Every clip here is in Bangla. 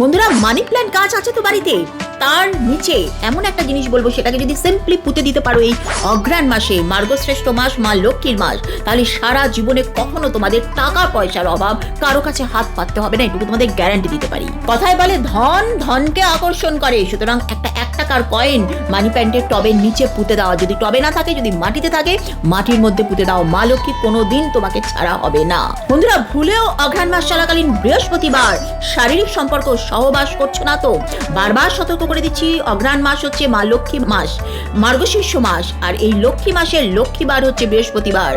বন্ধুরা মানি প্ল্যান্ট গাছ আছে তো বাড়িতে? তার নিচে এমন একটা জিনিস বলব, সেটাকে যদি সিম্পলি পুঁতে দিতে পারো এই অঘ্রাণ মাসে, মার্গশ্রেষ্ঠ মাস, মা লক্ষ্মীর মাস, তাহলে সারা জীবনে কখনো তোমাদের টাকা পয়সার অভাব কারও কাছে হাত পাততে হবে না, এটুকু তোমাদের গ্যারান্টি দিতে পারি। কথায় বলে ধন, ধনকে আকর্ষণ করে, সুতরাং একটা এক টাকার কয়েন মানি প্যান্টের টবের নিচে পুঁতে দেওয়া যদি টবে না থাকে, যদি মাটিতে থাকে, মাটির মধ্যে পুঁতে দাও, মা লক্ষ্মী কোনোদিন তোমাকে ছাড়া হবে না। বন্ধুরা, ভুলেও অঘ্রাণ মাস চলাকালীন বৃহস্পতিবার শারীরিক সম্পর্ক সহবাস করছ না তো? বারবার সতর্ক করে দিচ্ছি। অঘ্রাণ মাস হচ্ছে মা লক্ষ্মী মাস, মার্গশীর্ষ মাস, আর এই লক্ষ্মী মাসের লক্ষ্মীবার হচ্ছে বৃহস্পতিবার।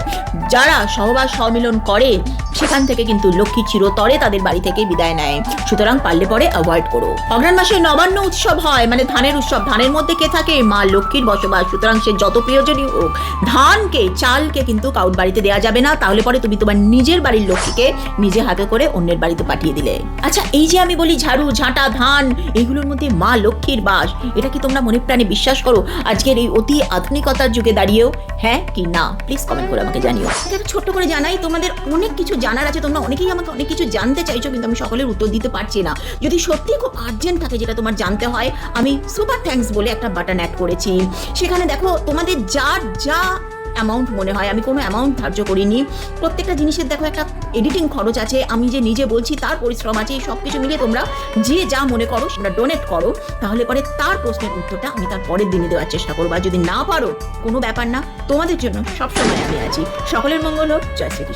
যারা সহবাস সম্মিলন করে সেখান থেকে কিন্তু লক্ষ্মী চিরতরে তাদের বাড়ি থেকে বিদায় নেয়। সুতরাং পারলে পরে অ্যাভয়েড করো। অঘ্রাণ মাসে নবান্ন উৎসব হয় মানে ধানের উৎসব। ধানের মধ্যে কে থাকে? মা লক্ষ্মীর বসবাস। সুতরাং সে যত প্রিয়জনই হোক, ধানকে, চালকে কিন্তু কাউর বাড়িতে দেওয়া যাবে না। তাহলে পরে তুমি তোমার নিজের বাড়ির লক্ষ্মীকে নিজে হাতে করে অন্যের বাড়িতে পাঠিয়ে দিলে। আচ্ছা এই যে আমি বলি ঝাড়ু, ঝাঁটা, ধান, এগুলোর মধ্যে মা লক্ষ্মীর বাস, এটা কি তোমরা মনে প্রাণে বিশ্বাস করো? আজকের এই অতি আধুনিকতার যুগে দাঁড়িয়েও হ্যাঁ কি না? প্লিজ কমেন্ট করে আমাকে জানিও। ছোট্ট করে জানাই, তোমাদের অনেক কিছু জানার আছে, তোমরা অনেকেই আমাকে অনেক কিছু জানতে চাইছো, কিন্তু আমি সকলের উত্তর দিতে পারছি না। যদি সত্যি খুব আর্জেন্ট থাকে যেটা তোমার জানতে হয়, আমি সুপার থ্যাঙ্কস বলে একটা বাটন অ্যাড করেছি। সেখানে দেখো, তোমাদের যার যা অ্যামাউন্ট মনে হয়, আমি কোনো অ্যামাউন্ট ধার্য করিনি। প্রত্যেকটা জিনিসের দেখো একটা এডিটিং খরচ আছে, আমি যে নিজে বলছি, তার পরিশ্রম আছে সব কিছু মিলিয়ে তোমরা যে যা মনে করো, সেটা ডোনেট করো, তাহলে পরে তার প্রশ্নের উত্তরটা আমি তার পরের দিনে দেওয়ার চেষ্টা করব। আর যদি না পারো, কোনো ব্যাপার না, তোমাদের জন্য সবসময় আমি আছি। সকলের মঙ্গল হোক, জয় শ্রীকৃষ্ণ।